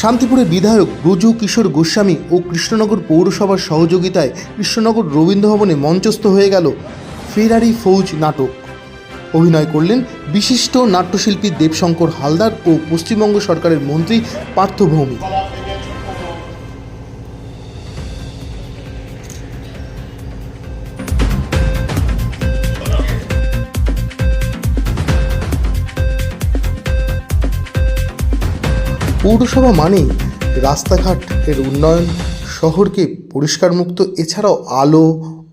শান্তিপুরের বিধায়ক ব্রজু কিশোর গোস্বামী ও কৃষ্ণনগর পৌরসভার সহযোগিতায় কৃষ্ণনগর রবীন্দ্র ভবনে মঞ্চস্থ হয়ে গেল ফেরারি ফৌজ নাটক। অভিনয় করলেন বিশিষ্ট নাট্যশিল্পী দেবশঙ্কর হালদার ও পশ্চিমবঙ্গ সরকারের মন্ত্রী পার্থ ভৌমিক পৌরসভা মানেই রাস্তাঘাটের উন্নয়ন, শহরকে পরিষ্কারমুক্ত, এছাড়াও আলো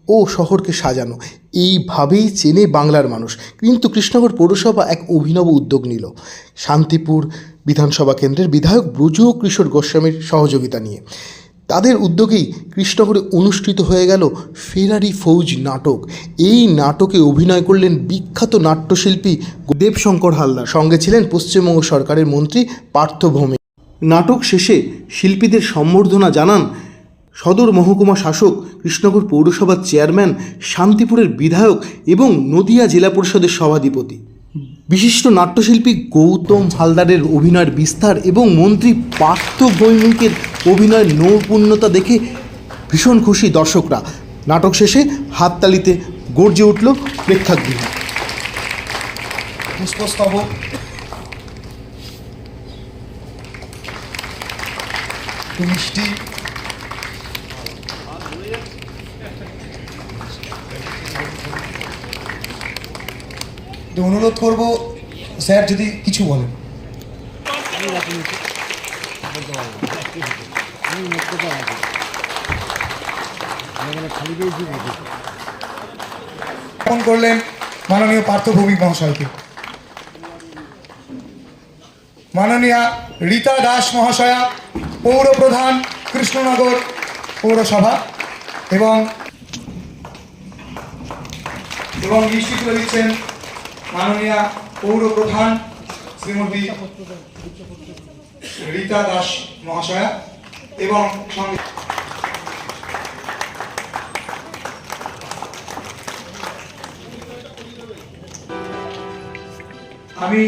ও শহরকে সাজানো। এইভাবেই চেনে বাংলার মানুষ। কিন্তু কৃষ্ণনগর পৌরসভা এক অভিনব উদ্যোগ নিল। শান্তিপুর বিধানসভা কেন্দ্রের বিধায়ক ব্রজু কিশোর গোস্বামীর সহযোগিতা নিয়ে। তাদের উদ্যোগেই কৃষ্ণনগরে অনুষ্ঠিত হয়ে গেল ফেরারি ফৌজ নাটক। এই নাটকে অভিনয় করলেন বিখ্যাত নাট্যশিল্পী দেবশঙ্কর হালদার। সঙ্গে ছিলেন পশ্চিমবঙ্গ সরকারের মন্ত্রী পার্থ ভৌমিক। নাটক শেষে শিল্পীদের সম্বর্ধনা জানান সদর মহকুমা শাসক কৃষ্ণনগর পৌরসভার চেয়ারম্যান, শান্তিপুরের বিধায়ক এবং নদিয়া জেলা পরিষদের সভাধিপতি। বিশিষ্ট নাট্যশিল্পী গৌতম হালদারের অভিনয়ের বিস্তার এবং মন্ত্রী পার্থ ভৌমিকের অভিনয়ের নৈপুণ্যতা দেখে ভীষণ খুশি দর্শকরা। নাটক শেষে হাততালিতে গর্জে উঠল প্রেক্ষাগৃহ। পুষ্পস্তবক। একটু মিষ্টি অনুরোধ করব, স্যার যদি কিছু বলেন। ফোন করলেন মাননীয় পার্থভৌমিক মহাশয়কে। মাননীয়া রীতা দাস মহাশয়া পৌর প্রধান কৃষ্ণনগর পৌরসভা এবং এবং মিষ্টি তুলে দিচ্ছেন মাননীয়া পৌর প্রধান শ্রীমতী রীতা দাস মহাশয়া এবং আমি